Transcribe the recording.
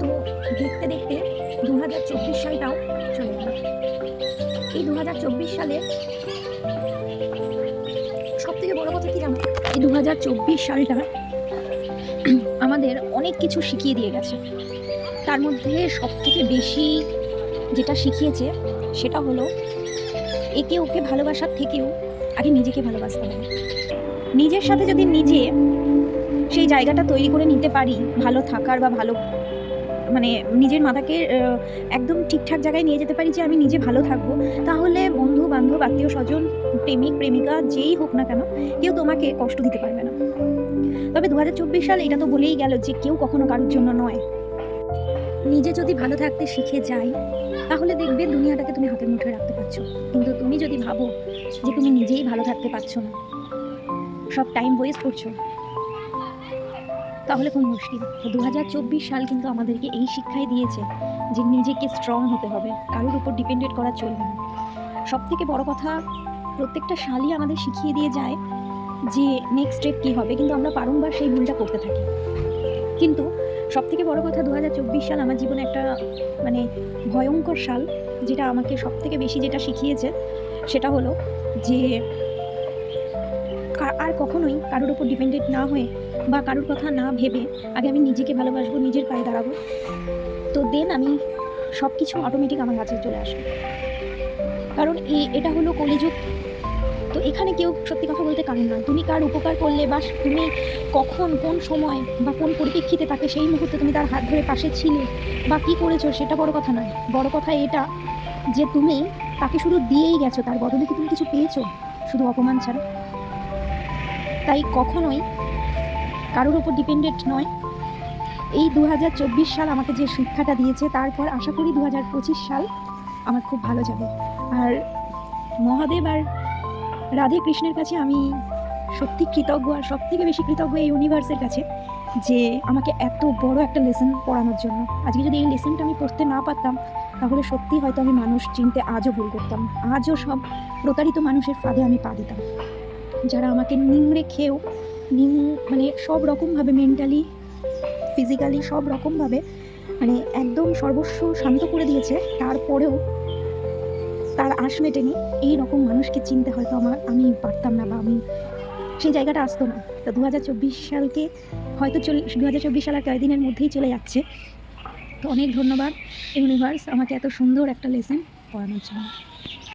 তো দেখতে দেখতে দু হাজার চব্বিশ সালটাও চলে গেল এই দু হাজার চব্বিশ সালে সব থেকে বড় কথা কি জানো? এই দু হাজার চব্বিশ সালটা আমাদের অনেক কিছু শিখিয়ে দিয়ে গেছে। তার মধ্যে সব থেকে বেশি যেটা শিখিয়েছে সেটা হলো একে ওকে ভালোবাসার থেকেও আগে নিজেকে ভালোবাসতে হবে। নিজের সাথে যদি নিজে সেই জায়গাটা তৈরি করে নিতে পারি, ভালো থাকার বা ভালো মানে নিজের মাথাকে একদম ঠিকঠাক জায়গায় নিয়ে যেতে পারি যে আমি নিজে ভালো থাকব, তাহলে বন্ধু বান্ধব আত্মীয় স্বজন প্রেমিক, প্রেমিকা যেই হোক না কেন, কেউ তোমাকে কষ্ট দিতে পারবে না। তবে দু হাজার চব্বিশ সাল এটা তো বলেই গেল যে কেউ কখনো কারোর জন্য নয়। নিজে যদি ভালো থাকতে শিখে যাই, তাহলে দেখবে দুনিয়াটাকে তুমি হাতের মুঠোয় রাখতে পারছ। কিন্তু তুমি যদি ভাবো যে তুমি নিজেই ভালো থাকতে পারছ না, সব টাইম ওয়েস্ট করছ। তাহলে খুব মুশকিল। দু সাল কিন্তু আমাদেরকে এই শিক্ষাই দিয়েছে যে নিজেকে স্ট্রং হতে হবে, কারোর উপর ডিপেন্ডেড করা চলবে না। সব থেকে বড় কথা, প্রত্যেকটা সালই আমাদের শিখিয়ে দিয়ে যায় যে নেক্সট স্টেপ কী হবে, কিন্তু আমরা বারংবার সেই ভুলটা করতে থাকি। কিন্তু সব থেকে বড় কথা দু হাজার চব্বিশ সাল আমার জীবনে একটা মানে ভয়ঙ্কর সাল, যেটা আমাকে সব থেকে বেশি যেটা শিখিয়েছে, সেটা হলো যে আর কখনোই কারোর উপর ডিপেন্ডেন্ট না হয়ে বা কারোর কথা না ভেবে আগে আমি নিজেকে ভালোবাসবো, নিজের পায়ে দাঁড়াবো। তো দেন আমি সব কিছু অটোমেটিক আমার কাছে চলে আসবে কারণ এই, এটা হলো কলিযুগ তো এখানে কেউ সত্যি কথা বলতে কারণ নয়। তুমি কার উপকার করলে বা তুমি কখন, কোন সময় বা কোন পরিপ্রেক্ষিতে তাকে সেই মুহূর্তে তুমি তার হাত ধরে পাশে ছিলে বা কী করেছ, সেটা বড় কথা নয়। বড় কথা এটা যে তুমি তাকে শুধু দিয়েই গেছো, তার বদলে কি তুমি কিছু পেয়েছ? শুধু অপমান ছাড়া। তাই কখনোই কারোর উপর ডিপেন্ডেন্ট নয়। এই দু হাজার চব্বিশ সাল আমাকে যে শিক্ষাটা দিয়েছে, তারপর আশা করি দু হাজার পঁচিশ সাল আমার খুব ভালো যাবে। আর মহাদেব আর রাধে কৃষ্ণের কাছে আমি সত্যি কৃতজ্ঞ আর সব থেকে বেশি কৃতজ্ঞ এই ইউনিভার্সের কাছে যে আমাকে এত বড় একটা লেসন পড়ানোর জন্য। আজকে যদি এই লেসনটা আমি পড়তে না পারতাম, তাহলে সত্যি হয়তো আমি মানুষ চিনতে আজও ভুল করতাম। আজও সব প্রতারিত মানুষের ফাঁদে আমি পা দিতাম। যারা আমাকে নিংড়ে খেয়েও নিং মানে সব রকমভাবে মেন্টালি ফিজিক্যালি সব রকমভাবে মানে একদম সর্বস্ব শান্ত করে দিয়েছে। তারপরেও তার আশ মেটেনি। এই রকম মানুষকে চিনতে হয়তো আমার, আমি পারতাম না বা আমি সেই জায়গাটা আসতো না। তো দু হাজার চব্বিশ সালকে হয়তো চল দু হাজার চব্বিশ সাল আর কয়েকদিনের মধ্যেই চলে যাচ্ছে। তো অনেক ধন্যবাদ ইউনিভার্স আমাকে এত সুন্দর একটা লেসন পড়ানোর জন্য।